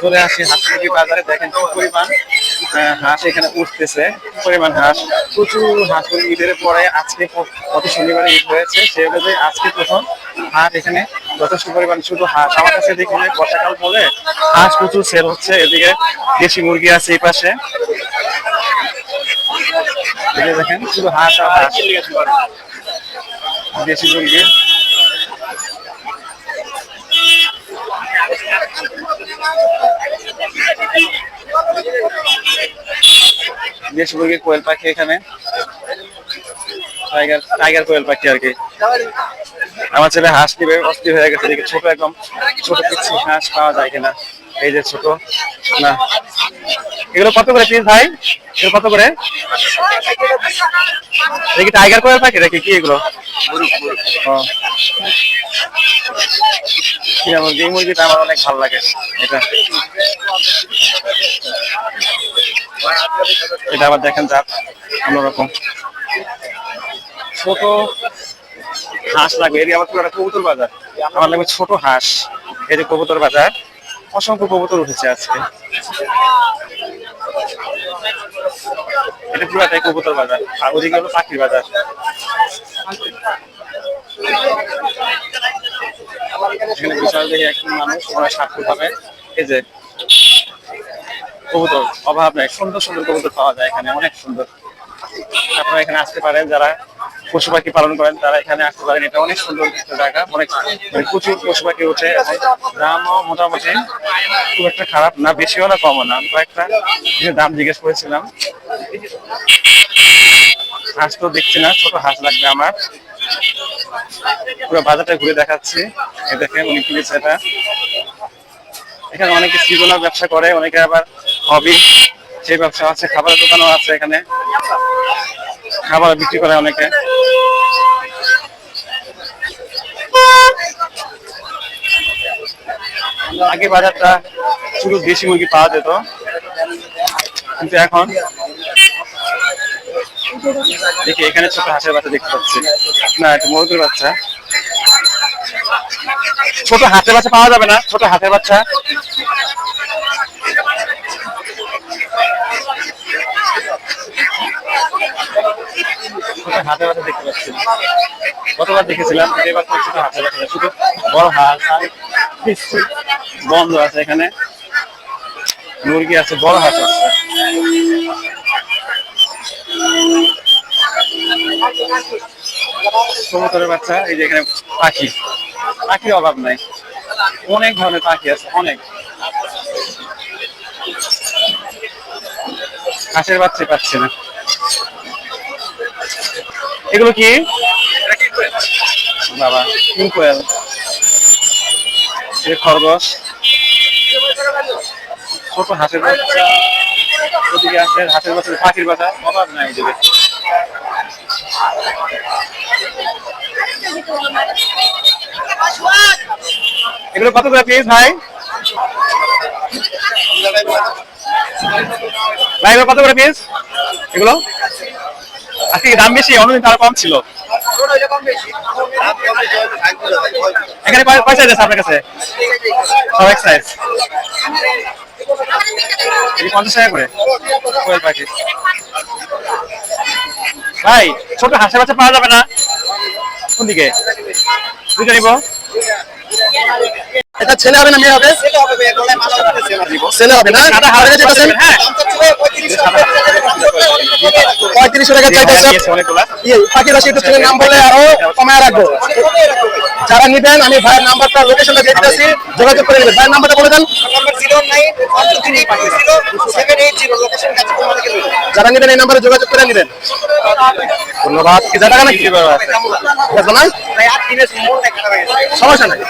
চলে আসি, হাঁস মুরগি বাজারে। দেখেন পরিমাণ হাঁস এখানে উঠতেছে। পরিমাণ হাঁস। প্রচুর হাঁস ঈদের পরে আজকে গত শনিবারে ঈদ হয়েছে, সে অনুযায়ী আজকে প্রথম হাট এখানে যথেষ্ট পরিমাণ শুধু হাঁস। আমার কাছে দেখি বর্ষাকাল বলে হাঁস প্রচুর সেল হচ্ছে। এদিকে দেশি মুরগি আছে এই পাশে। দেখেন, শুধু হাঁস আর হাঁস। দেশি মুরগি। দেশি মুরগি কোয়েল পাখি এখানে। টাইগার টাইগার কোয়েল পাখি আর কি। আমার ছেলে হাঁস নিবে, অস্থির হয়ে গেছে, দেখি ছোট একদম, ছোট পিচ্ছি হাঁস পাওয়া যায় কিনা। এই যে ছোট, না। এগুলো কত করে পিস ভাই? এগুলো কত করে? দেখি টাইগার কোয়েল পাখি নাকি কি এগুলো? ও। মুরগি এই মুরগিটা আমার অনেক ভালো লাগে। এটা। এটা আবার দেখেন জাত, অন্যরকম। ছোট হাঁস লাগবে। এর আবার পুরো কবুতর বাজার। আমার লাগবে ছোট হাঁস। এই যে কবুতর বাজার। অসংখ্য কবুতর উঠেছে আজকে। এটা পুরাটাই কবুতর বাজার। আর ওদিকে হলো পাখির বাজার। এখানে একজন মানুষ ওরা সাক্ষর পাবে এই যে কবুতর, অভাব নেই, সুন্দর সুন্দর কবুতর পাওয়া যায় এখানে, অনেক সুন্দর। আপনারা এখানে আসতে পারেন, যারা পশু পাখি পালন করেন, তারা এখানে আসতে পারেন। এটা অনেক সুন্দর জায়গা, অনেক মানে প্রচুর পশু পাখি এবং দামও মোটামুটি খুব একটা খারাপ না, বেশিও না, কমও না। কয়েকটা দাম জিজ্ঞেস করেছিলাম। হাঁস তো দেখছি না, ছোট হাঁস লাগবে আমার। পুরো বাজারটা ঘুরে দেখাচ্ছি। দেখেন উনি কিনেছে এটা। এখানে অনেকে সিজনাল ব্যবসা করে, অনেকে আবার হবি সেই ব্যবসা আছে, খাবারের দোকানও আছে এখানে। খাবার বিক্রি করে অনেকে। আগে বাজারটা শুধু দেশি মুরগি পাওয়া যেত। কিন্তু এখন দেখি, এখানে ছোট হাঁসের বাচ্চা দেখতে পাচ্ছি। না, এটা মুরগির বাচ্চা। ছোট হাতের বাচ্চা পাওয়া যাবে না, ছোট হাতের বাচ্চা। বাচ্চা দেখতে পাচ্ছি। দেখেছিলাম বড় হাঁস বন্ধ আছে এখানে। মুরগি আছে, বড় হাঁস আছে। কবুতরের বাচ্চা, এই যে এখানে পাখি। পাখির অভাব নাই। অনেক ধরনের পাখি আছে, অনেক। হাঁসের বাচ্চা পাচ্ছে না। এগুলো কি? বাবা ইনকোয়েল খরগোশ। ছোট হাঁসের বাচ্চা। ওদিকে আছে হাঁসের বাচ্চা, পাখির বাচ্চা। অভাব নাই এদিকে এগুলো কত করে পিস ভাই? ভাই, এগুলো কত করে পিস এগুলো? আজকে দাম বেশি? অন্যদিন তার কম ছিল। এখানে সাইজ আছে আপনার কাছে? সব এক সাইজ পঞ্চাশ টাকা করে। পাখি ভাই ছোট হাঁসের বাচ্চা পাওয়া যাবে না। কোন দিকে? বুঝে নিব। এটা ছেলে হবে না মেয়ে হবে? ছেলে হবে না। হবে হাঁস। আপনার না হ্যাঁ। পঁয়ত্রিশশো টাকা চাইতেছে ইয়ে, পাখি রাশি একটু নাম বলে আরও কমায় রাখব। যারা নিবেন আমি ভাইয়ের নাম্বারটা লোকেশনটা দিয়ে দিতেছি। যোগাযোগ করে নেবেন। ভাইয়ের নাম্বারটা বলে দেন। যারা নিবেন এই নাম্বারে যোগাযোগ করে নেবেন। ধন্যবাদ। কি টাকা নাকি? সমস্যা নাই।